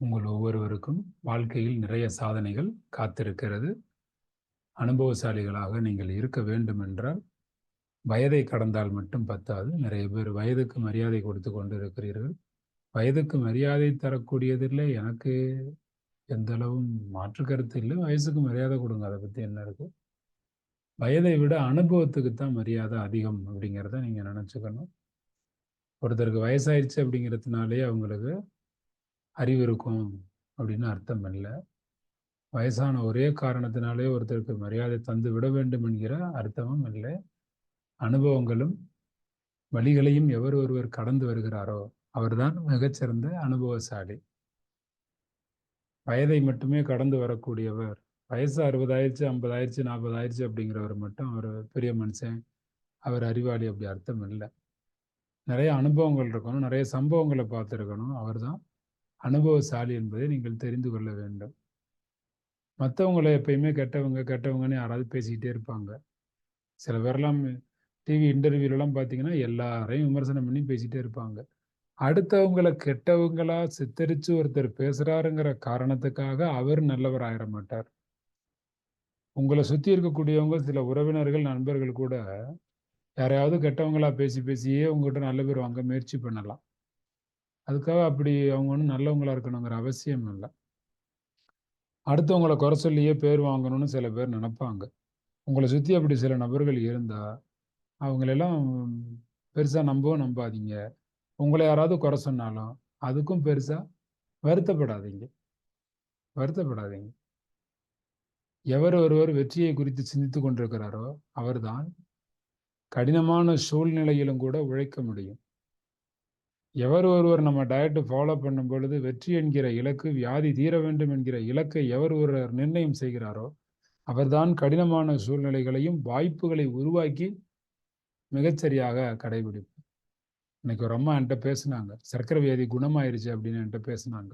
உங்கள் ஒவ்வொருவருக்கும் வாழ்க்கையில் நிறைய சாதனைகள் காத்திருக்கிறது. அனுபவசாலிகளாக நீங்கள் இருக்க வேண்டும் என்றால் வயதை கடந்தால் மட்டும் பத்தாது. நிறைய பேர் வயதுக்கு மரியாதை கொடுத்து கொண்டு இருக்கிறீர்கள் வயதுக்கு மரியாதை தரக்கூடியதில்லை. எனக்கு எந்த அளவும் மாற்று கருத்து இல்லை. வயசுக்கு மரியாதை கொடுங்க. அதை பற்றி என்ன இருக்கு? வயதை விட அனுபவத்துக்கு தான் மரியாதை அதிகம் அப்படிங்கிறத நீங்கள் நினச்சிக்கணும். ஒருத்தருக்கு வயசாயிடுச்சு அப்படிங்கிறதுனாலே அவங்களுக்கு அறிவு இருக்கும் அப்படின்னு அர்த்தம் இல்லை. வயசான ஒரே காரணத்தினாலே ஒருத்தருக்கு மரியாதை தந்து விட வேண்டும் என்கிற அர்த்தமும் இல்லை. அனுபவங்களும் வழிகளையும் எவர் ஒருவர் கடந்து வருகிறாரோ அவர்தான் மிகச்சிறந்த அனுபவசாலி. வயதை மட்டுமே கடந்து வரக்கூடியவர் வயசு அறுபதாயிருச்சு ஐம்பதாயிருச்சு நாற்பதாயிருச்சு அப்படிங்கிறவர் மட்டும் அவர் பெரிய மனுஷன் அவர் அறிவாளி அப்படி அர்த்தம் இல்லை. நிறைய அனுபவங்கள் இருக்கணும் நிறைய சம்பவங்களை பார்த்துருக்கணும். அவர் தான் அனுபவசாலி என்பதை நீங்கள் தெரிந்து கொள்ள வேண்டும். மற்றவங்களை எப்பயுமே கெட்டவங்க கெட்டவங்கன்னு யாராவது பேசிக்கிட்டே இருப்பாங்க. சில பேர்லாம் டிவி இன்டர்வியூலலாம் பார்த்தீங்கன்னா எல்லாரையும் விமர்சனம் பண்ணி பேசிகிட்டே இருப்பாங்க. அடுத்தவங்களை கெட்டவங்களா சித்தரித்து ஒருத்தர் பேசுகிறாருங்கிற காரணத்துக்காக அவர் நல்லவர் ஆயிட மாட்டார். உங்களை சுற்றி இருக்கக்கூடியவங்க சில உறவினர்கள் நண்பர்கள் கூட யாரையாவது கெட்டவங்களா பேசி பேசியே உங்ககிட்ட நல்ல பேர் வாங்க முயற்சி பண்ணலாம். அதுக்காக அப்படி அவங்க ஒன்றும் நல்லவங்களாக இருக்கணுங்கிற அவசியம் இல்லை. அடுத்தவங்களை குறை சொல்லியே பேர் வாங்கணும்னு சில பேர் நினப்பாங்க. உங்களை சுற்றி அப்படி சில நபர்கள் இருந்தால் அவங்களெல்லாம் பெருசாக நம்பவும் நம்பாதீங்க. உங்களை யாராவது குறை சொன்னாலும் அதுக்கும் பெருசாக வருத்தப்படாதீங்க. வருத்தப்படாதீங்க. எவர் ஒருவர் வெற்றியை குறித்து சிந்தித்து கொண்டிருக்கிறாரோ அவர்தான் கடினமான சூழ்நிலையிலும் கூட உழைக்க முடியும். எவர் ஒருவர் நம்ம டயட்டை ஃபாலோ பண்ணும் பொழுது வெற்றி என்கிற இலக்கு வியாதி தீர வேண்டும் என்கிற இலக்கை எவர் ஒருவர் நிர்ணயம் செய்கிறாரோ அவர்தான் கடினமான சூழ்நிலைகளையும் வாய்ப்புகளை உருவாக்கி மிகச்சரியாக கடைபிடிப்பார். இன்னைக்கு ஒரு அம்மா என்கிட்ட பேசுனாங்க சர்க்கரை வியாதி குணமாயிருச்சு அப்படின்னு என்கிட்ட பேசினாங்க.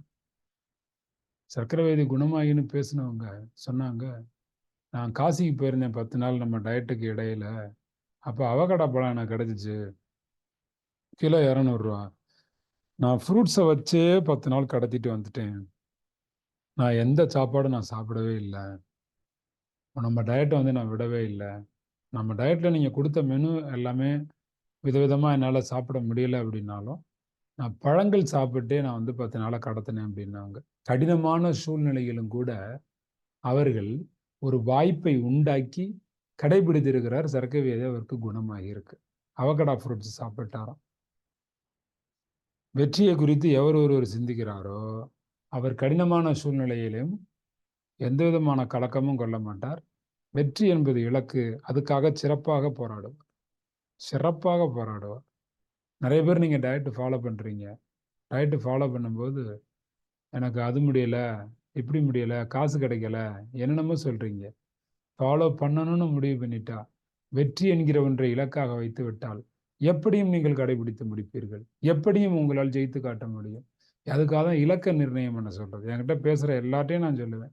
சர்க்கரை வியாதி குணமாயின்னு பேசினவங்க சொன்னாங்க நான் காசிக்கு போயிருந்தேன் பத்து நாள் நம்ம டயட்டுக்கு இடையில அப்போ அவகடா பழம் எனக்கு கிடச்சிச்சு. கிலோ இரநூறுவா. நான் ஃப்ரூட்ஸை வச்சே பத்து நாள் கடத்திட்டு வந்துட்டேன். நான் எந்த சாப்பாடும் நான் சாப்பிடவே இல்லை. நம்ம டயட்டை வந்து நான் விடவே இல்லை. நம்ம டயட்டில் நீங்கள் கொடுத்த மெனு எல்லாமே விதவிதமாக என்னால் சாப்பிட முடியல அப்படின்னாலும் நான் பழங்கள் சாப்பிட்டே நான் வந்து பத்து நாளை கடத்தினேன் அப்படின்னாங்க. கடினமான சூழ்நிலையிலும் கூட அவர்கள் ஒரு வாய்ப்பை உண்டாக்கி கடைபிடித்திருக்கிறார் சரக்கு வியாதி அவருக்கு குணமாகி இருக்கு அவகடா ஃப்ரூட்ஸ் சாப்பிட்டாராம். வெற்றியை குறித்து எவர் ஒருவர் சிந்திக்கிறாரோ அவர் கடினமான சூழ்நிலையிலும் எந்த விதமான கலக்கமும் கொள்ள மாட்டார். வெற்றி என்பது இலக்கு அதுக்காக சிறப்பாக போராடுவார். சிறப்பாக போராடுவார். நிறைய பேர் நீங்கள் டயட்டு ஃபாலோ பண்ணுறீங்க டயட்டு ஃபாலோ பண்ணும்போது எனக்கு அது முடியலை இப்படி முடியலை காசு கிடைக்கல என்னென்னமோ சொல்கிறீங்க ஃபாலோ பண்ணணும்னு முடிவு பண்ணிட்டா வெற்றி என்கிற ஒன்றை இலக்காக வைத்து விட்டால் எப்படியும் நீங்கள் கடைபிடித்து முடிப்பீர்கள்? எப்படியும் உங்களால் ஜெயித்து காட்ட முடியும்? அதுக்காக தான் இலக்க நிர்ணயம் என்ன சொல்கிறது என்கிட்ட பேசுகிற எல்லாத்தையும் நான் சொல்லுவேன்.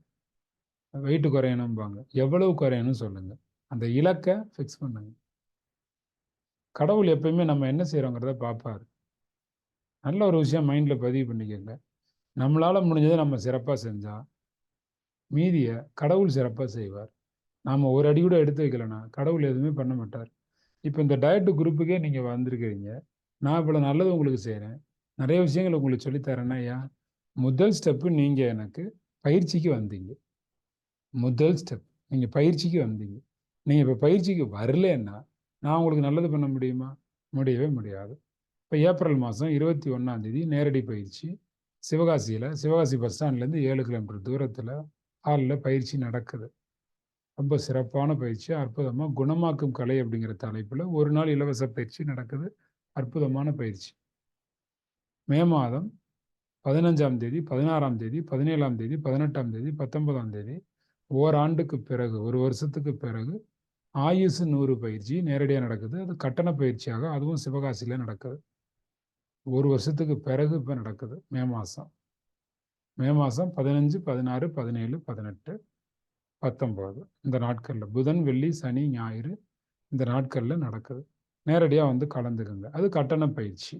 வெயிட் குறையணும்பாங்க. எவ்வளவு குறையணும் சொல்லுங்கள் அந்த இலக்கை ஃபிக்ஸ் பண்ணுங்க. கடவுள் எப்பயுமே நம்ம என்ன செய்கிறோங்கிறத பார்ப்பார் நல்ல ஒரு விஷயம் மைண்டில் பதிவு பண்ணிக்கோங்க. நம்மளால் முடிஞ்சதை நம்ம சிறப்பாக செஞ்சால் மீதியை கடவுள் சிறப்பாக செய்வார். நாம் ஒரு அடி கூட எடுத்து வைக்கலன்னா கடவுள் எதுவுமே பண்ண மாட்டார். இப்போ இந்த டயட்டு குரூப்புக்கே நீங்கள் வந்திருக்கிறீங்க. நான் இவ்வளோ நல்லது உங்களுக்கு செய்கிறேன் நிறைய விஷயங்கள் உங்களுக்கு சொல்லித்தரேன்னா ஐயா முதல் ஸ்டெப்பு நீங்கள் எனக்கு பயிற்சிக்கு வந்தீங்க. முதல் ஸ்டெப் நீங்கள் பயிற்சிக்கு வந்தீங்க. நீங்கள் இப்போ பயிற்சிக்கு வரலன்னா நான் உங்களுக்கு நல்லது பண்ண முடியுமா? முடியவே முடியாது. இப்போ ஏப்ரல் மாதம் இருபத்தி ஒன்றாந்தேதி நேரடி பயிற்சி. சிவகாசியில் சிவகாசி பஸ் ஸ்டாண்ட்லேருந்து ஏழு கிலோமீட்டர் தூரத்தில் ஹாலில் பயிற்சி நடக்குது. ரொம்ப சிறப்பான பயிற்சி அற்புதமாக குணமாக்கும் கலை அப்படிங்கிற தலைப்பில் ஒரு நாள் இலவச பயிற்சி நடக்குது. அற்புதமான பயிற்சி. மே மாதம் பதினஞ்சாம் தேதி பதினாறாம் தேதி பதினேழாம் தேதி பதினெட்டாம் தேதி பத்தொன்பதாம் தேதி ஓராண்டுக்கு பிறகு ஒரு வருஷத்துக்கு பிறகு ஆயுசு நூறு பயிற்சி நேரடியாக நடக்குது. அது கட்டண பயிற்சியாக அதுவும் சிவகாசியில் நடக்குது. ஒரு வருஷத்துக்கு பிறகு இப்போ நடக்குது. மே மாதம் மே மாதம் பதினஞ்சு பதினாறு பதினேழு பதினெட்டு பத்தொம்போது இந்த நாட்களில் புதன் வெள்ளி சனி ஞாயிறு இந்த நாட்களில் நடக்குது. நேரடியாக வந்து கலந்துக்குங்க. அது கட்டண பயிற்சி.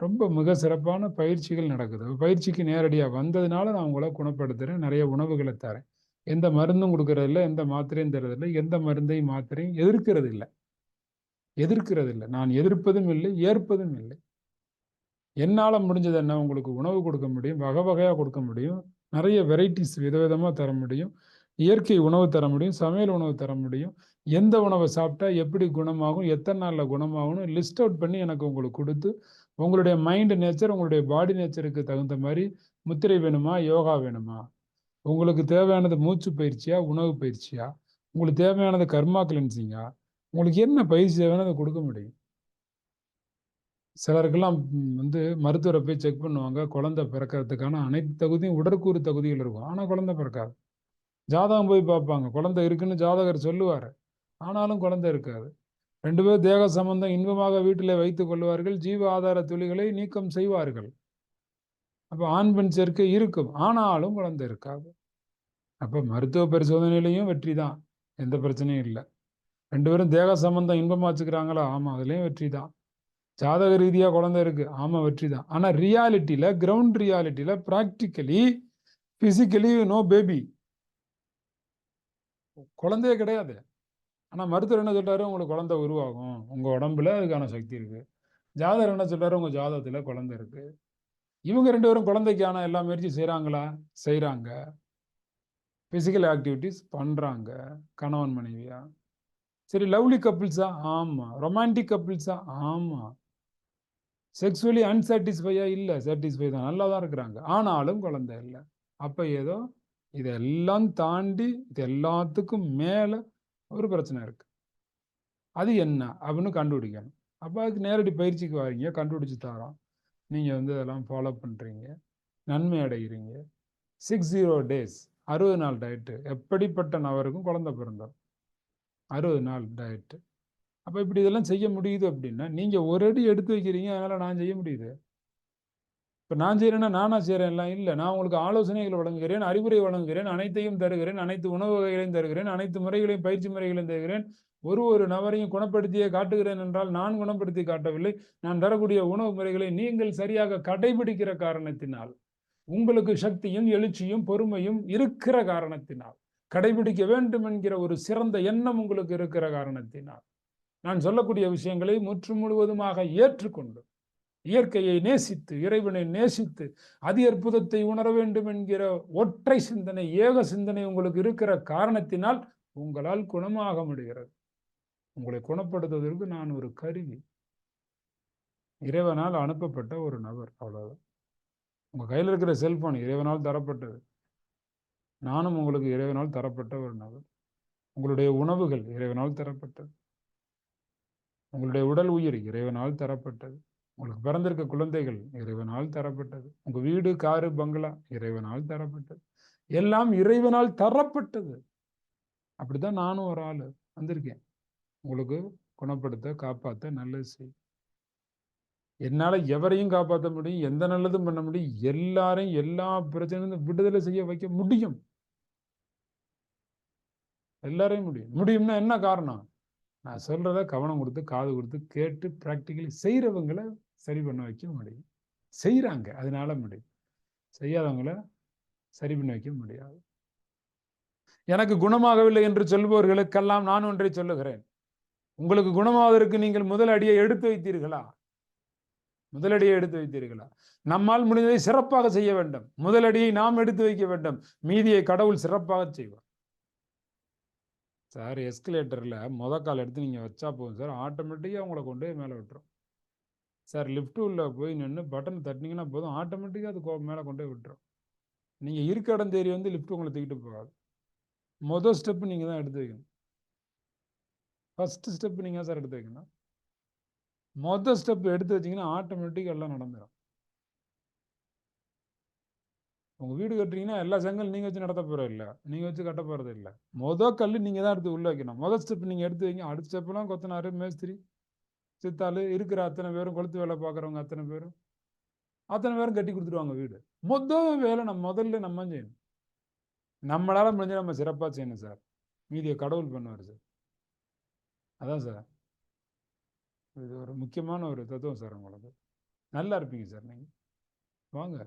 ரொம்ப மிக சிறப்பான பயிற்சிகள் நடக்குது. பயிற்சிக்கு நேரடியாக வந்ததுனால நான் உங்களை குணப்படுத்துகிறேன் நிறைய உணவுகளை தரேன். எந்த மருந்தும் கொடுக்கறதில்ல எந்த மாத்திரையும் தரதில்லை எந்த மருந்தையும் மாத்திரையும் எதிர்க்கிறது இல்லை எதிர்க்கிறது இல்லை நான் எதிர்ப்பதும் இல்லை ஏற்பதும் இல்லை. என்னால் முடிஞ்சது என்ன? உங்களுக்கு உணவு கொடுக்க முடியும் வகை வகையாக கொடுக்க முடியும். நிறைய வெரைட்டிஸ் விதவிதமாக தர முடியும். இயற்கை உணவு தர முடியும் சமையல் உணவு தர முடியும். எந்த உணவை சாப்பிட்டா எப்படி குணமாகும் எத்தனை நாளில் குணமாகும்னு லிஸ்ட் அவுட் பண்ணி எனக்கு உங்களுக்கு கொடுத்து உங்களுடைய மைண்டு நேச்சர் உங்களுடைய பாடி நேச்சருக்கு தகுந்த மாதிரி முத்திரை வேணுமா யோகா வேணுமா? உங்களுக்கு தேவையானது மூச்சு பயிற்சியா உணவு பயிற்சியா? உங்களுக்கு தேவையானது கர்மா கிளென்சிங்கா உங்களுக்கு என்ன பயிற்சி தேவைன்னு அதை கொடுக்க முடியும். சிலருக்கெல்லாம் வந்து மருத்துவரை போய் செக் பண்ணுவாங்க குழந்தை பிறக்கிறதுக்கான அனைத்து தகுதியும் உடற்கூறு தகுதிகள் இருக்கும். ஆனால் குழந்தை பிறக்காது. ஜாதகம் போய் பார்ப்பாங்க. குழந்தை இருக்குன்னு ஜாதகர் சொல்லுவார். ஆனாலும் குழந்தை இருக்காது. ரெண்டு பேர் தேக சம்பந்தம் இன்பமாக வீட்டில் வைத்துக் கொள்வார்கள். ஜீவ ஆதார துளிகளை நீக்கம் செய்வார்கள். அப்போ ஆண் பெண் சேர்க்கை இருக்கும். ஆனாலும் குழந்தை இருக்காது. அப்போ மருத்துவ பரிசோதனையிலையும் வெற்றி தான். எந்த பிரச்சனையும் இல்லை. ரெண்டு பேரும் தேக சம்பந்தம் இன்பமாக வச்சுக்கிறாங்களா? ஆமாம் அதுலேயும் வெற்றி தான். ஜாதக ரீதியாக குழந்தை இருக்கு. ஆமாம் வெற்றி தான். ஆனால் ரியாலிட்டியில் கிரவுண்ட் ரியாலிட்டியில் ப்ராக்டிக்கலி ஃபிசிக்கலி நோ பேபி குழந்தையே கிடையாது. ஆனால் மருத்துவர் என்ன சொல்கிறாரு உங்களுக்கு குழந்தை உருவாகும். உங்கள் உடம்புல அதுக்கான சக்தி இருக்குது ஜாதகர் என்ன சொல்கிறாரு உங்கள் ஜாதகத்தில் குழந்தை இருக்குது இவங்க ரெண்டு பேரும் குழந்தைக்கான எல்லா முயற்சியும் செய்கிறாங்களா செய்கிறாங்க ஃபிசிக்கல் ஆக்டிவிட்டிஸ் பண்ணுறாங்க கணவன் மனைவியா? சரி லவ்லி கப்பிள்ஸா ஆமாம் ரொமான்டிக் கப்பிள்ஸா ஆமாம் செக்ஸுவலி அன்சாட்டிஸ்ஃபையா இல்லை. சாட்டிஸ்ஃபை தான் நல்லா தான் இருக்கிறாங்க. ஆனாலும் குழந்தை இல்லை. அப்போ ஏதோ இதெல்லாம் தாண்டி இது எல்லாத்துக்கும் மேலே ஒரு பிரச்சனை இருக்கு. அது என்ன? அப்படின்னு கண்டுபிடிக்கணும். அப்போ அதுக்கு நேரடி பயிற்சிக்கு வரீங்க கண்டுபிடிச்சு தரோம். நீங்கள் வந்து அதெல்லாம் ஃபாலோ பண்ணுறீங்க நன்மை அடைகிறீங்க சிக்ஸ் ஜீரோ டேஸ் அறுபது நாள் டயட்டு எப்படிப்பட்ட நபருக்கும் குழந்தை பிறந்தோம் அறுபது நாள் டயட்டு அப்போ இப்படி இதெல்லாம் செய்ய முடியுது அப்படின்னா நீங்கள் ஒரு அடி எடுத்து வைக்கிறீங்க அதனால் நான் செய்ய முடியுது. இப்போ நான் செய்கிறேன்னா நானா செய்கிறேன்லாம் இல்லை நான் உங்களுக்கு ஆலோசனைகள் வழங்குகிறேன் அறிவுரை வழங்குகிறேன் அனைத்தையும் தருகிறேன் அனைத்து உணவு வகைகளையும் தருகிறேன் அனைத்து முறைகளையும் பயிற்சி முறைகளையும் தருகிறேன். ஒரு ஒரு நபரையும் குணப்படுத்தியே காட்டுகிறேன் என்றால் நான் குணப்படுத்தி காட்டவில்லை. நான் தரக்கூடிய உணவு முறைகளை நீங்கள் சரியாக கடைபிடிக்கிற காரணத்தினால் உங்களுக்கு சக்தியும் எழுச்சியும் பொறுமையும் இருக்கிற காரணத்தினால் கடைபிடிக்க வேண்டும் என்கிற ஒரு சிறந்த எண்ணம் உங்களுக்கு இருக்கிற காரணத்தினால் நான் சொல்லக்கூடிய விஷயங்களை முற்று முழுவதுமாக ஏற்றுக்கொண்டு இயற்கையை நேசித்து இறைவனை நேசித்து அதி அற்புதத்தை உணர வேண்டும் என்கிற ஒற்றை சிந்தனை ஏக சிந்தனை உங்களுக்கு இருக்கிற காரணத்தினால் உங்களால் குணமாக முடிகிறது. உங்களை குணப்படுத்துவதற்கு நான் ஒரு கருவி. இறைவனால் அனுப்பப்பட்ட ஒரு நபர் அவ்வளவுதான். உங்க கையில் இருக்கிற செல்போன் இறைவனால் தரப்பட்டது. நானும் உங்களுக்கு இறைவனால் தரப்பட்ட ஒரு நபர். உங்களுடைய உணவுகள் இறைவனால் தரப்பட்டது. உங்களுடைய உடல் உயிர் இறைவனால் தரப்பட்டது. உங்களுக்கு பிறந்திருக்க குழந்தைகள் இறைவனால் தரப்பட்டது. உங்க வீடு காரு பங்களா இறைவனால் தரப்பட்டது. எல்லாம் இறைவனால் தரப்பட்டது. அப்படிதான் நானும் ஒரு ஆள் வந்திருக்கேன். உங்களுக்கு குணப்படுத்த காப்பாற்ற நல்லது செய். என்னால எவரையும் காப்பாற்ற முடியும் எந்த நல்லதும் பண்ண முடியும் எல்லாரையும் எல்லா பிரச்சனையும் விடுதலை செய்ய வைக்க முடியும். எல்லாரையும் முடியும். முடியும்னா என்ன காரணம்? நான் சொல்றத கவனம் கொடுத்து காது கொடுத்து கேட்டு ப்ராக்டிக்கலி செய்கிறவங்களை சரி பண்ண வைக்க முடியும். செய்கிறாங்க அதனால முடியும். செய்யாதவங்கள சரி பண்ண வைக்க முடியாது. எனக்கு குணமாகவில்லை என்று சொல்பவர்களுக்கெல்லாம் நான் ஒன்றை சொல்லுகிறேன். உங்களுக்கு குணமாவதற்கு நீங்கள் முதல் அடியை எடுத்து வைத்தீர்களா? முதலடியை எடுத்து வைத்தீர்களா? நம்மால் முடிந்ததை சிறப்பாக செய்ய வேண்டும். முதலடியை நாம் எடுத்து வைக்க வேண்டும். மீதியை கடவுள் சிறப்பாக செய்வார். சார் எஸ்கலேட்டரில் முத கால் எடுத்து நீங்கள் வச்சா போதும் சார். ஆட்டோமேட்டிக்காக உங்களை கொண்டு போய் மேலே விட்டுரும். சார் லிஃப்ட் உள்ள போய் நின்று பட்டன் தட்டினீங்கன்னா போதும். ஆட்டோமேட்டிக்காக அது கோ மேலே கொண்டு போய் விட்டுரும். நீங்கள் இருக்க இடம் தேடி வந்து லிஃப்ட் உங்களை தூக்கிட்டு போகாது. மொதல் ஸ்டெப்பு நீங்கள் தான் எடுத்து வைக்கணும். ஃபஸ்ட்டு ஸ்டெப்பு நீங்கள் சார் எடுத்து வைக்கணும். மொதல் ஸ்டெப் எடுத்து வச்சிங்கன்னா ஆட்டோமேட்டிக்காக எல்லாம் நடந்துடும் உங்கள் வீடு கட்டுறீங்கன்னா எல்லா செங்கல் நீங்கள் வச்சு நடத்த போகிறது இல்லை. நீங்கள் வச்சு கட்ட போகிறது இல்லை. மொதல் கல் நீங்கள் தான் எடுத்து உள்ளே வைக்கணும். மொதல் ஸ்டெப் நீங்கள் எடுத்து வைங்க. அடுத்த ஸ்டெப்லாம் கொத்தனார் மேஸ்திரி. சித்தாள் இருக்கிற அத்தனை பேரும் கொளுத்து வேலை பார்க்குறவங்க அத்தனை பேரும் அத்தனை பேரும் கட்டி கொடுத்துருவாங்க வீடு. மொத்தம் வேலை நம்ம முதல்ல நம்ம செய்யணும். நம்மளால முடிஞ்ச நம்ம சிறப்பாக செய்யணும் சார். மீதியை கடவுள் பண்ணுவார் சார். அதான் சார். இது ஒரு முக்கியமான ஒரு தத்துவம் சார் உங்களுக்கு. நல்லா இருப்பீங்க சார் நீங்கள் வாங்க.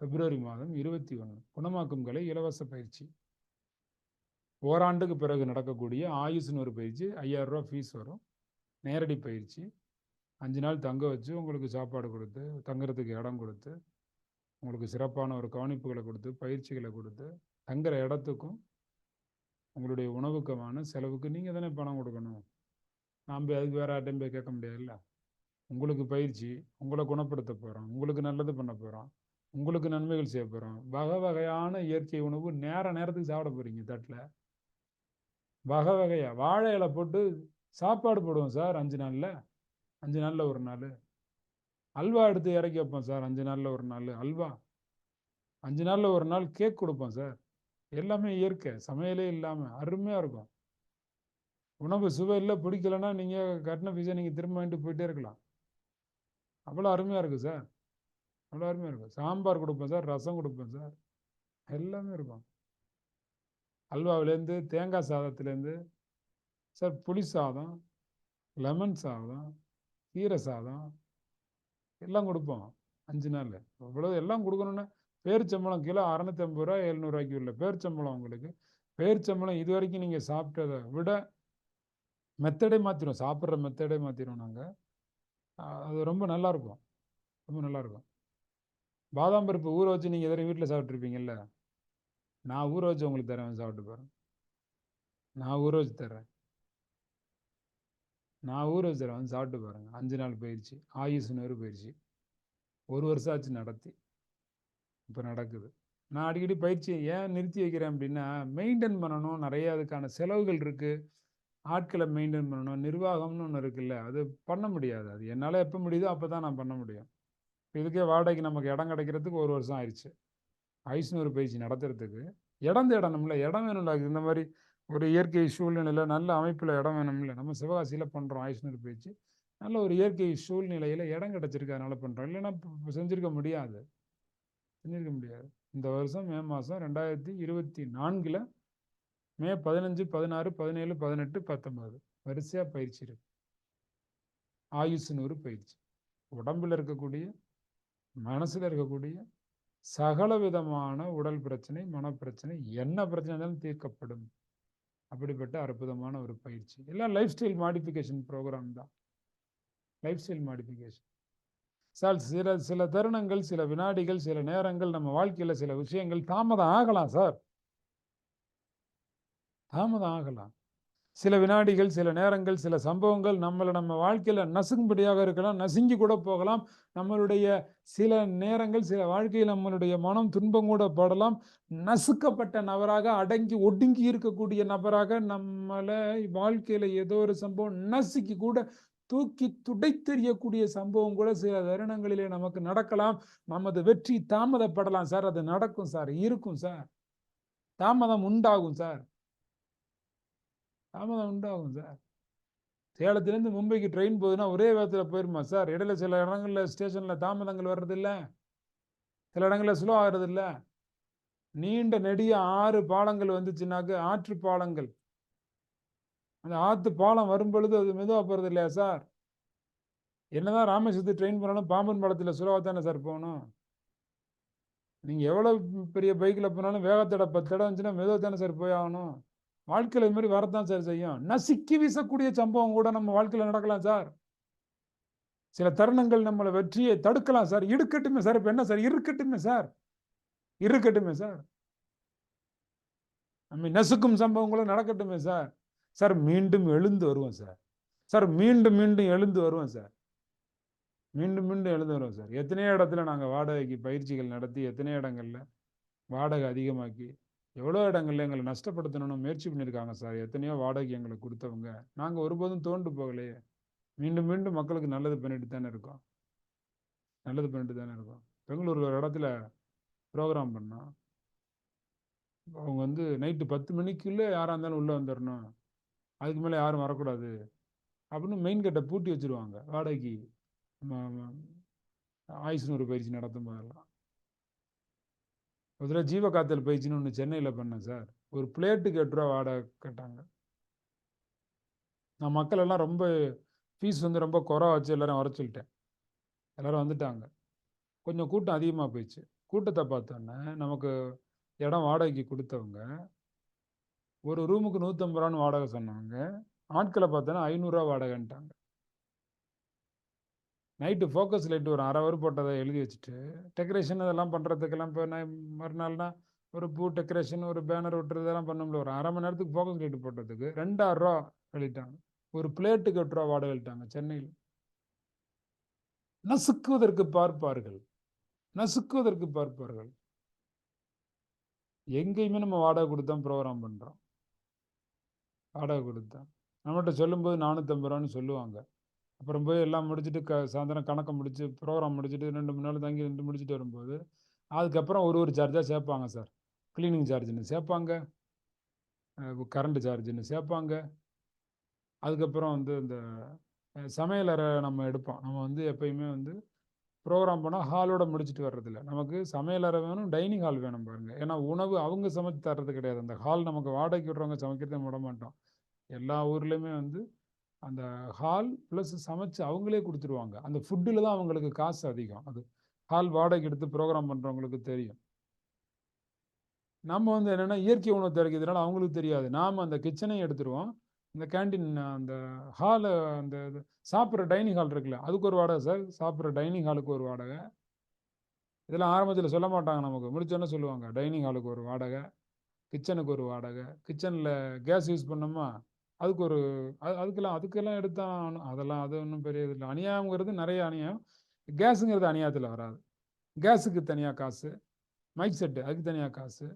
பிப்ரவரி மாதம் இருபத்தி ஒன்று. குணமாக்கும் கலை இலவச பயிற்சி. ஓராண்டுக்கு பிறகு நடக்கக்கூடிய ஆயுஷ்னு ஒரு பயிற்சி ஐயாயிரம் ரூபா ஃபீஸ் வரும். நேரடி பயிற்சி. அஞ்சு நாள் தங்க வச்சு உங்களுக்கு சாப்பாடு கொடுத்து தங்குறதுக்கு இடம் கொடுத்து உங்களுக்கு சிறப்பான ஒரு கவனிப்புகளை கொடுத்து பயிற்சிகளை கொடுத்து தங்குற இடத்துக்கும் உங்களுடைய உணவுக்கமான செலவுக்கு நீங்கள் தானே பணம் கொடுக்கணும். நாம் அதுக்கு வேறு யார்ட்டையும் போய் கேட்க முடியாதுல்ல. உங்களுக்கு பயிற்சி உங்களை குணப்படுத்த போகிறோம் உங்களுக்கு நல்லது பண்ண போகிறோம் உங்களுக்கு நன்மைகள் செய்ய போகிறோம் வகை வகையான இயற்கை உணவு நேர நேரத்துக்கு சாப்பிட போகிறீங்க தட்டில். வகை வகையாக வாழை இலை போட்டு சாப்பாடு போடுவோம் சார் அஞ்சு நாளில். அஞ்சு நாளில் ஒரு நாள். அல்வா எடுத்து இறக்கி வைப்போம் சார் அஞ்சு நாளில் ஒரு நாள். அல்வா. அஞ்சு நாளில் ஒரு நாள் கேக் கொடுப்போம் சார். எல்லாமே இயற்கை சமையலே இல்லாமல் அருமையாக இருக்கும். உணவு சுவை இல்லை பிடிக்கலன்னா நீங்கள் கட்டின ஃபீஸை நீங்கள் திரும்ப வாங்கிட்டு போயிட்டே இருக்கலாம். அவ்வளோ அருமையாக இருக்குது சார். அவ்வளோ அருமையாக இருக்கும். சாம்பார் கொடுப்போம் சார் ரசம் கொடுப்போம் சார். எல்லாமே இருக்கும். அல்வாவிலேருந்து தேங்காய் சாதத்துலேருந்து சார் புளி சாதம் லெமன் சாதம் கீரை சாதம் எல்லாம் கொடுப்போம். அஞ்சு நாள் இவ்வளோ எல்லாம் கொடுக்கணுன்னா பேரிச்சம்பளம் கிலோ அறநூற்றி ஐம்பது ரூபா எழுநூறுவாய்க்கு உள்ள பேரிச்சம்பளம் உங்களுக்கு. பேரிச்சம்பளம் இது வரைக்கும் நீங்கள் சாப்பிட்டதை விட மெத்தடே மாற்றிடும் சாப்பிட்ற மெத்தடே மாற்றிடும் நாங்கள் அது ரொம்ப நல்லாயிருக்கும் ரொம்ப நல்லாயிருக்கும் பாதாம் பருப்பு ஊற வச்சு நீங்கள் எதிர வீட்டில் சாப்பிட்ருப்பீங்கல்ல நான் ஊற வச்சு உங்களுக்கு தரேன் சாப்பிட்டு பாருங்க. நான் ஊற வச்சு தர்றேன். நான் ஊற வச்சு வந்து சாப்பிட்டு பாருங்க. அஞ்சு நாள் பயிற்சி ஆயுசுன்னு பயிற்சி ஒரு வருஷம் ஆச்சு நடத்தி. இப்போ நடக்குது. நான் அடிக்கடி பயிற்சியை ஏன் நிறுத்தி வைக்கிறேன் அப்படின்னா மெயின்டைன் பண்ணணும். நிறைய அதுக்கான செலவுகள் இருக்குது ஆட்களை மெயின்டைன் பண்ணணும். நிர்வாகம்னு ஒன்று இருக்குல்ல அது பண்ண முடியாது. அது என்னால் எப்போ முடியுதோ அப்போ தான் நான் பண்ண முடியும். இதுக்கே வாடகைக்கு நமக்கு இடம் கிடைக்கிறதுக்கு ஒரு வருஷம் ஆயிடுச்சு ஐஸ்நூறு பயிற்சி நடத்துறதுக்கு. இடம் தேடணும்ல. இடம் வேணும்ல. இந்த மாதிரி ஒரு இயற்கை சூழ்நிலையில் நல்ல அமைப்பில் இடம் வேணும்ல. நம்ம சிவகாசியில் பண்ணுறோம் ஆயுஷ்னர் பயிற்சி நல்ல ஒரு இயற்கை சூழ்நிலையில் இடம் கிடச்சிருக்கு பண்ணுறோம் இல்லைன்னா செஞ்சுருக்க முடியாது. செஞ்சுருக்க முடியாது. இந்த வருஷம் மே மாதம் ரெண்டாயிரத்தி இருபத்தி நான்கில் மே பதினஞ்சு பதினாறு பதினேழு பதினெட்டு பத்தொன்பது. வரிசையாக பயிற்சி இருக்கு. ஆயுசு நூறு பயிற்சி. உடம்பில் இருக்கக்கூடிய மனசில் இருக்கக்கூடிய சகல விதமான உடல் பிரச்சனை மனப்பிரச்சனை என்ன பிரச்சனை இருந்தாலும் தீர்க்கப்படும். அப்படிப்பட்ட அற்புதமான ஒரு பயிற்சி. எல்லாம் லைஃப் ஸ்டைல் மாடிஃபிகேஷன் ப்ரோக்ராம் தான். லைஃப் ஸ்டைல் மாடிஃபிகேஷன் சார் சில சில தருணங்கள் சில வினாடிகள் சில நேரங்கள் நம்ம வாழ்க்கையில் சில விஷயங்கள் தாமதம் ஆகலாம் சார். தாமதம் ஆகலாம். சில வினாடிகள் சில நேரங்கள் சில சம்பவங்கள் நம்மளை நம்ம வாழ்க்கையில் நசுங்கும்படியாக இருக்கலாம் நசுங்கி கூட போகலாம். நம்மளுடைய சில நேரங்கள் சில வாழ்க்கையில் நம்மளுடைய மனம் துன்பம் கூட படலாம். நசுக்கப்பட்ட நபராக அடங்கி ஒடுங்கி இருக்கக்கூடிய நபராக நம்மளை வாழ்க்கையில் ஏதோ ஒரு சம்பவம் நசுக்கி கூட தூக்கி துடைத்தெறியக்கூடிய சம்பவம் கூட சில தருணங்களிலே நமக்கு நடக்கலாம். நமது வெற்றி தாமதப்படலாம் சார். அது நடக்கும் சார். இருக்கும் சார். தாமதம் உண்டாகும் சார். தாமதம் உண்டாகும் சார். சேலத்துலேருந்து மும்பைக்கு ட்ரெயின் போகுதுன்னா ஒரே வேகத்தில் போயிருமா சார்? இடையில சில இடங்களில் ஸ்டேஷனில் தாமதங்கள் வர்றதில்ல. சில இடங்களில் ஸ்லோ ஆகிறதில்ல. நீண்ட நெடிய ஆறு பாலங்கள் வந்துச்சுனாக்க ஆற்று பாலங்கள். அந்த ஆற்று பாலம் வரும் பொழுது அது மெதுவாக போகிறது இல்லையா சார்? என்னதான் ராமேஸ்வரத்து ட்ரெயின் போனாலும் பாம்பன் பாலத்தில் சுலவாக தானே சார் போகணும். நீங்கள் எவ்வளோ பெரிய பைக்கில் போனாலும் வேகத்தடை பத்து இடம் வந்துச்சுன்னா மெதுவாக தானே சார் போய் ஆகணும். வாழ்க்கையில் இது மாதிரி வரதான் சார் செய்யும்? நசுக்கி வீசக்கூடிய சம்பவம் கூட நம்ம வாழ்க்கையில் நடக்கலாம் சார் சில தருணங்கள் நம்மளை வெற்றியை தடுக்கலாம் சார் இருக்கட்டுமே சார் இப்போ என்ன சார் இருக்கட்டுமே சார் இருக்கட்டுமே சார் நம்ம நசுக்கும் சம்பவங்களும் நடக்கட்டுமே சார் சார் மீண்டும் எழுந்து வருவோம் சார் சார் மீண்டும் மீண்டும் எழுந்து வருவோம் சார் மீண்டும் மீண்டும் எழுந்து வருவோம் சார் எத்தனையோ இடத்துல நாங்கள் வாடகைக்கு பயிற்சிகள் நடத்தி எத்தனையோ இடங்களில் வாடகை அதிகமாக்கி எவ்வளோ இடங்கள்ல எங்களை நஷ்டப்படுத்தணும்னு முயற்சி பண்ணியிருக்காங்க சார். எத்தனையோ வாடகை எங்களுக்கு கொடுத்தவங்க. நாங்கள் ஒருபோதும் தோண்டு போகலையே. மீண்டும் மீண்டும் மக்களுக்கு நல்லது பண்ணிட்டு தானே இருக்கோம். நல்லது பண்ணிட்டு தானே இருக்கோம். பெங்களூர் ஒரு இடத்துல ப்ரோக்ராம் பண்ணோம். அவங்க வந்து நைட்டு பத்து மணிக்குள்ளே யாராக இருந்தாலும் உள்ளே வந்துடணும் அதுக்கு மேலே யாரும் வரக்கூடாது. அப்படின்னு மெயின் கேட்டை பூட்டி வச்சுருவாங்க. வாடகைக்கு ஆயுஷ்னூறு பயிற்சி நடத்தும் போதெல்லாம். ஒரு தடவை ஜீவகாத்தல் பயிற்சின்னு ஒன்று சென்னையில் பண்ணேன் சார். ஒரு பிளேட்டுக்கு எட்டு ரூபா வாடகை கேட்டாங்க. நான் மக்கள் எல்லாம் ரொம்ப ஃபீஸ் வந்து ரொம்ப குறை வச்சு எல்லாரும் வர சொல்லிட்டேன். எல்லாரும் வந்துட்டாங்க. கொஞ்சம் கூட்டம் அதிகமாக போயிடுச்சு. கூட்டத்தை பார்த்தோன்னே நமக்கு இடம் வாடகைக்கு கொடுத்தவங்க ஒரு ரூமுக்கு நூற்றம்பது ரூபான்னு வாடகை சொன்னாங்க. ஆட்களை பார்த்தோன்னா ஐநூறுரூவா வாடகைன்ட்டாங்க. நைட்டு ஃபோக்கஸ் லைட் ஒரு அரை ஹவர் போட்டதை எழுதி வச்சுட்டு டெக்கரேஷன் இதெல்லாம் பண்ணுறதுக்கெல்லாம் இப்போ நான் மறுநாள்னா ஒரு பூ டெக்கரேஷன் ஒரு பேனர் விட்டுறது இதெல்லாம் பண்ண ஒரு அரை மணி நேரத்துக்கு ஃபோக்கஸ் லைட் போட்டதுக்கு ரெண்டாயிரம் ரூபா எழுதிட்டாங்க. ஒரு பிளேட்டுக்கு எட்டு ரூபா வாடகை எழுதிட்டாங்க சென்னையில். நசுக்குவதற்கு பார்ப்பார்கள். நசுக்குவதற்கு பார்ப்பார்கள். எங்கேயுமே நம்ம வாடகை கொடுத்தான் ப்ரோக்ராம் பண்ணுறோம் வாடகை கொடுத்தான் நம்மகிட்ட சொல்லும்போது நானூற்றம்பது ரூபான்னு சொல்லுவாங்க. அப்புறம் போய் எல்லாம் முடிச்சுட்டு க சாயந்தரம் கணக்கை முடிச்சு ப்ரோக்ராம் முடிச்சுட்டு ரெண்டு மூணு நாள் தங்கி ரெண்டு முடிச்சுட்டு வரும்போது அதுக்கப்புறம் ஒரு ஒரு சார்ஜாக சேர்ப்பாங்க சார் க்ளீனிங் சார்ஜுன்னு சேர்ப்பாங்க. கரண்ட் சார்ஜுன்னு சேர்ப்பாங்க. அதுக்கப்புறம் வந்து இந்த சமையலறை நம்ம எடுப்போம். நம்ம வந்து எப்பயுமே வந்து ப்ரோக்ராம் பண்ணால் ஹாலோட முடிச்சுட்டு வர்றதில்ல. நமக்கு சமையலறை வேணும் டைனிங் ஹால் வேணும் பாருங்கள் ஏன்னா உணவு அவங்க சமைச்சு தர்றது கிடையாது. அந்த ஹால் நமக்கு வாடகைக்கு விட்றவங்க சமைக்கிறதே விட மாட்டோம். எல்லா ஊர்லேயுமே வந்து அந்த ஹால் ப்ளஸ் சமைச்சு அவங்களே கொடுத்துருவாங்க. அந்த ஃபுட்டில் தான் அவங்களுக்கு காசு அதிகம். அது ஹால் வாடகை எடுத்து ப்ரோக்ராம் பண்ணுறவங்களுக்கு தெரியும். நம்ம வந்து என்னென்னா இயற்கை உணவு தயாரிக்கிறதுனால அவங்களுக்கு தெரியாது. நாம் அந்த கிச்சனை எடுத்துருவோம். இந்த கேன்டீன் அந்த ஹாலை அந்த சாப்பிட்ற டைனிங் ஹால் இருக்குல்ல அதுக்கு ஒரு வாடகை சார் சாப்பிட்ற டைனிங் ஹாலுக்கு ஒரு வாடகை. இதெல்லாம் ஆரம்பத்தில் சொல்ல மாட்டாங்க நமக்கு. முடிச்சோன்னே சொல்லுவாங்க டைனிங் ஹாலுக்கு ஒரு வாடகை கிச்சனுக்கு ஒரு வாடகை. கிச்சனில் கேஸ் யூஸ் பண்ணோமா? அதுக்கு ஒரு அது அதுக்கெல்லாம் அதுக்கெல்லாம் எடுத்தான் அதெல்லாம் அது ஒன்றும் பெரிய இது இல்லை. அநியாயங்கிறது நிறைய அநியாயம். கேஸுங்கிறது அநியாயத்தில் வராது. கேஸுக்கு தனியாக காசு மைக் செட்டு அதுக்கு தனியாக காசு.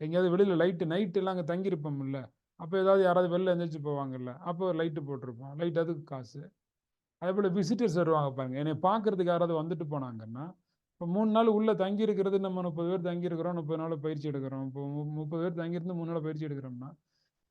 எங்கேயாவது வெளியில் லைட்டு நைட்டெல்லாம் அங்கே தங்கியிருப்போம் இல்லை. அப்போ ஏதாவது யாராவது வெளில எழுந்திரிச்சு போவாங்கல்ல அப்போ லைட்டு போட்டிருப்போம். லைட் அதுக்கு காசு. அதே போல் விசிட்டர்ஸ் வருவாங்க பாருங்க. என்னை பார்க்கறதுக்கு யாராவது வந்துட்டு போனாங்கன்னா இப்போ மூணு நாள் உள்ளே தங்கியிருக்கிறது நம்ம முப்பது பேர் தங்கியிருக்கிறோம் முப்பது நாள் பயிற்சி எடுக்கிறோம். இப்போ முப்பது பேர் தங்கியிருந்து மூணு நாள் பயிற்சி எடுக்கிறோம்னா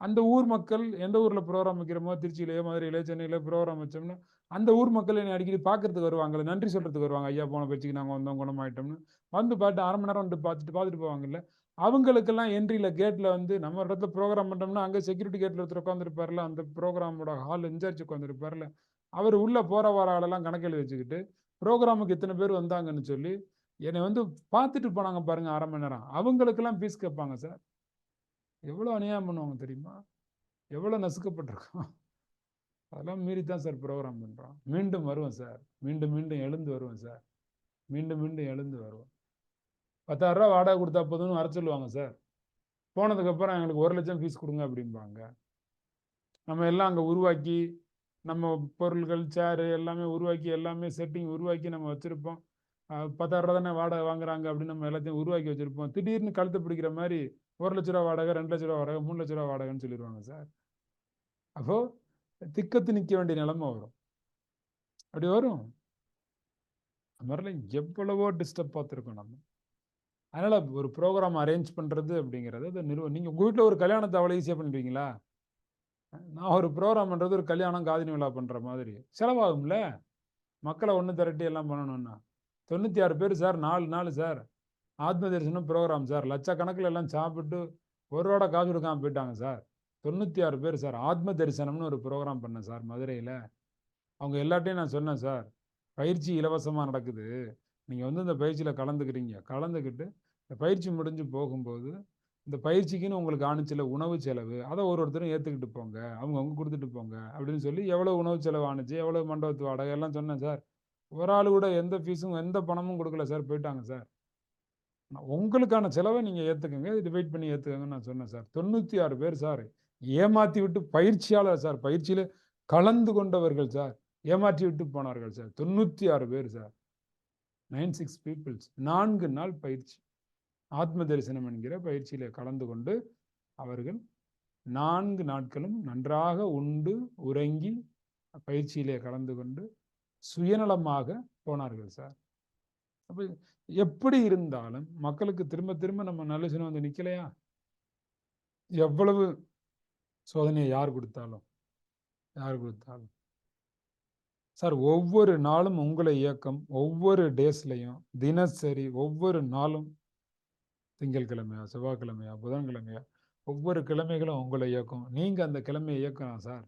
அந்த ஊர் மக்கள் எந்த ஊரில் ப்ரோக்ராம் வைக்கிறோமோ திருச்சியிலேயோ மதுரையிலே சென்னையிலே ப்ரோக்ராம் வச்சோம்னா அந்த ஊர் மக்கள் என்னை அடிக்கடி பார்க்கறதுக்கு வருவாங்கல்ல நன்றி சொல்கிறதுக்கு வருவாங்க. ஐயா போன பேச்சுக்கு நாங்கள் வந்தோம் குணமாயிட்டோம்னு. வந்து பார்த்து அரை மணி நேரம் வந்து பார்த்துட்டு பார்த்துட்டு போவாங்கல்ல அவங்களுக்கெல்லாம் என்ட்ரியில் கேட்டில் வந்து நம்ம இடத்துல ப்ரோக்ராம் பண்ணோம்னா அங்கே செக்யூரிட்டி கேட்டில் ஒருத்தர் உட்காந்துருப்பார்ல அந்த ப்ரோக்ராமோட ஹால் இன்சார்ஜ் உட்காந்துருப்பார்ல அவர் உள்ளே போகிற வர ஆளெல்லாம் கணக்கில் வச்சுக்கிட்டு ப்ரோக்ராமுக்கு இத்தனை பேர் வந்தாங்கன்னு சொல்லி என்னை வந்து பார்த்துட்டு போனாங்க பாருங்க அரை மணி நேரம். அவங்களுக்கெல்லாம் ஃபீஸ் கேட்பாங்க சார் எவ்வளோ அநியாயம் பண்ணுவாங்க தெரியுமா? எவ்வளோ நசுக்கப்பட்டிருக்கோம் அதெல்லாம் மீறி தான் சார் ப்ரோக்ராம் பண்ணுறோம் மீண்டும் வருவோம் சார். மீண்டும் மீண்டும் எழுந்து வருவோம் சார். மீண்டும் மீண்டும் எழுந்து வருவோம். பத்தாயிரரூவா வாடகை கொடுத்தா போதும்னு வர சொல்லுவாங்க சார். போனதுக்கப்புறம் எங்களுக்கு ஒரு லட்சம் ஃபீஸ் கொடுங்க அப்படிம்பாங்க. நம்ம எல்லாம் அங்கே உருவாக்கி நம்ம பொருள்கள் சேரு எல்லாமே உருவாக்கி எல்லாமே செட்டிங் உருவாக்கி நம்ம வச்சுருப்போம். பத்தாயிரரூவா தானே வாடகை வாங்குறாங்க அப்படின்னு நம்ம எல்லாத்தையும் உருவாக்கி வச்சுருப்போம். திடீர்னு கழுத்து பிடிக்கிற மாதிரி ஒரு லட்ச ரூபா வாடகை ரெண்டு லட்ச ரூபா வாடகை மூணு லட்ச ரூபா வாடகைன்னு சொல்லிடுவாங்க சார். அப்போ திக்கத்து நிற்க வேண்டிய நிலைமை வரும். அப்படி வரும். அது மாதிரிலாம் எவ்வளவோ டிஸ்டர்ப் பார்த்துருக்கோம் நம்ம. அதனால் ஒரு ப்ரோக்ராம் அரேஞ்ச் பண்ணுறது அப்படிங்கிறது அது நிறுவ நீங்கள் உங்கள் வீட்டில் ஒரு கல்யாணத்தை அவ்வளோ ஈஸியாக பண்ணிடுவீங்களா நான் ஒரு ப்ரோக்ராம் பண்ணுறது ஒரு கல்யாணம் காதினி விழா பண்ணுற மாதிரி. செலவாகும்ல? மக்களை ஒன்று திரட்டி எல்லாம் பண்ணணும்னா. தொண்ணூற்றி ஆறு பேர் சார் நாலு நாள் சார். ஆத்ம தரிசனம் ப்ரோக்ராம் சார். லட்சக்கணக்கில் எல்லாம் சாப்பிட்டு ஒரு ரூபா காசு கொடுக்காம போயிட்டாங்க சார். தொண்ணூற்றி ஆறு பேர் சார். ஆத்ம தரிசனம்னு ஒரு ப்ரோக்ராம் பண்ணேன் சார் மதுரையில். அவங்க எல்லாட்டையும் நான் சொன்னேன் சார். பயிற்சி இலவசமாக நடக்குது. நீங்கள் வந்து இந்த பயிற்சியில் கலந்துக்கிறீங்க. கலந்துக்கிட்டு இந்த பயிற்சி முடிஞ்சு போகும்போது இந்த பயிற்சிக்குன்னு உங்களுக்கு ஆணுச்சில உணவு செலவு அதை ஒரு ஒருத்தரும் ஏற்றுக்கிட்டு போங்க. அவங்க அவங்க கொடுத்துட்டு போங்க அப்படின்னு சொல்லி எவ்வளோ உணவு செலவு ஆணுச்சு எவ்வளோ மண்டபத்து வாடகை எல்லாம் சொன்னேன் சார். ஒரு ஆள் கூட எந்த ஃபீஸும் எந்த பணமும் கொடுக்கல சார். போயிட்டாங்க சார். உங்களுக்கான செலவை நீங்கள் ஏற்றுக்கங்க டிவைட் பண்ணி ஏற்றுக்கங்கன்னு நான் சொன்னேன் சார். தொண்ணூற்றி ஆறு பேர் சார் ஏமாற்றி விட்டு பயிற்சியாளர் சார். பயிற்சியில் கலந்து கொண்டவர்கள் சார். ஏமாற்றி விட்டு போனார்கள் சார். தொண்ணூற்றி ஆறு பேர் சார். நைன் சிக்ஸ் பீப்புள்ஸ் நான்கு நாள் பயிற்சி. ஆத்ம தரிசனம் என்கிற பயிற்சியில் கலந்து கொண்டு அவர்கள் நான்கு நாட்களும் நன்றாக உண்டு உறங்கி பயிற்சியிலே கலந்து கொண்டு சுயநலமாக போனார்கள் சார். அப்போ எப்படி இருந்தாலும் மக்களுக்கு திரும்ப திரும்ப நம்ம நல்ல சின்ன வந்து நிற்கலையா எவ்வளவு சோதனையை யார் கொடுத்தாலும்? யார் கொடுத்தாலும்? சார் ஒவ்வொரு நாளும் உங்களை இயக்கம் ஒவ்வொரு டேஸ்லையும் தினசரி ஒவ்வொரு நாளும் திங்கட்கிழமையா செவ்வாய்க்கிழமையா புதன்கிழமையா ஒவ்வொரு கிழமைகளும் உங்களை இயக்கும். நீங்க அந்த கிழமையை இயக்கலாம் சார்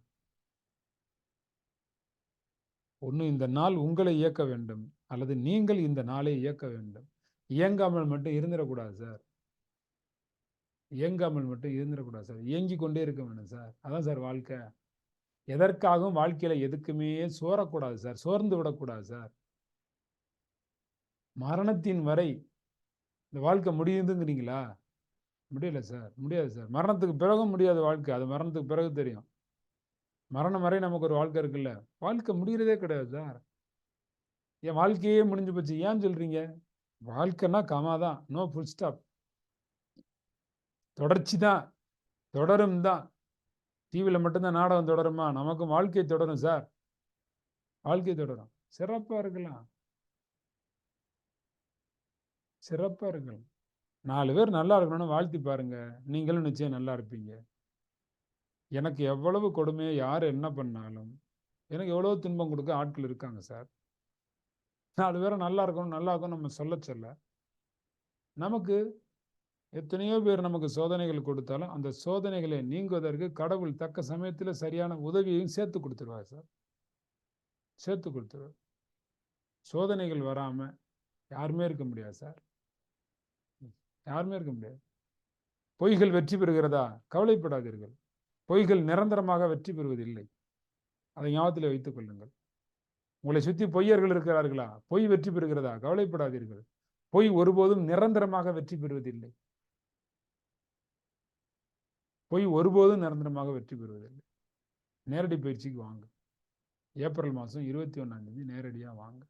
ஒன்று இந்த நாள் உங்களை இயக்க வேண்டும். அல்லது நீங்கள் இந்த நாளை இயக்க வேண்டும். இயங்காமல் மட்டும் இருந்துடக்கூடாது சார். இயங்காமல் மட்டும் இருந்துடக்கூடாது சார். இயங்கி கொண்டே இருக்க வேணும் சார். அதான் சார் வாழ்க்கை. எதற்காகவும் வாழ்க்கையில எதுக்குமே சோரக்கூடாது சார். சோர்ந்து விடக்கூடாது சார். மரணத்தின் வரை இந்த வாழ்க்கை முடியுதுங்கிறீங்களா? முடியல சார். முடியாது சார். மரணத்துக்கு பிறகும் முடியாது வாழ்க்கை. அது மரணத்துக்கு பிறகு தெரியும். மரணம் வரை நமக்கு ஒரு வாழ்க்கை இருக்குல்ல. வாழ்க்கை முடிகிறதே கிடையாது சார். என் வாழ்க்கையே முடிஞ்சு போச்சு. ஏன் சொல்றீங்க? வாழ்க்கைன்னா கமா தான். நோ ஃபுல் ஸ்டாப் தொடர்ச்சி தான். தொடரும் தான். டிவியில் மட்டும்தான் நாடகம் தொடருமா? நமக்கும் வாழ்க்கை தொடரும் சார் வாழ்க்கை தொடரும். சிறப்பாக இருக்கலாம். சிறப்பாக இருக்கலாம். நாலு பேர் நல்லா இருக்கணும்னு வாழ்த்தி பாருங்க. நீங்களும் நிச்சயம் நல்லா இருப்பீங்க. எனக்கு எவ்வளவு கொடுமையை யார் என்ன பண்ணாலும் எனக்கு எவ்வளோ துன்பம் கொடுக்க ஆட்கள் இருக்காங்க சார் நாலு பேரை நல்லா இருக்கணும் நல்லா இருக்கணும் நம்ம சொல்ல சொல்ல. நமக்கு எத்தனையோ பேர் நமக்கு சோதனைகள் கொடுத்தாலும் அந்த சோதனைகளை நீங்குவதற்கு கடவுள் தக்க சமயத்தில் சரியான உதவியையும் சேர்த்து கொடுத்துருவார் சார். சேர்த்து கொடுத்துருவார். சோதனைகள் வராமல் யாருமே இருக்க முடியாது சார். யாருமே இருக்க முடியாது. பொய்கள் வெற்றி பெறுகிறதா? கவலைப்படாதீர்கள். பொய்கள் நிரந்தரமாக வெற்றி பெறுவதில்லை. அதை ஞாபகத்தில் வைத்துக் கொள்ளுங்கள். உங்களை சுற்றி பொய்யர்கள் இருக்கிறார்களா? பொய் வெற்றி பெறுகிறதா? கவலைப்படாதீர்கள். பொய் ஒருபோதும் நிரந்தரமாக வெற்றி பெறுவதில்லை. பொய் ஒருபோதும் நிரந்தரமாக வெற்றி பெறுவதில்லை. நேரடி பயிற்சிக்கு வாங்க. ஏப்ரல் மாதம் இருபத்தி ஒன்றாம் தேதி நேரடியாக வாங்க.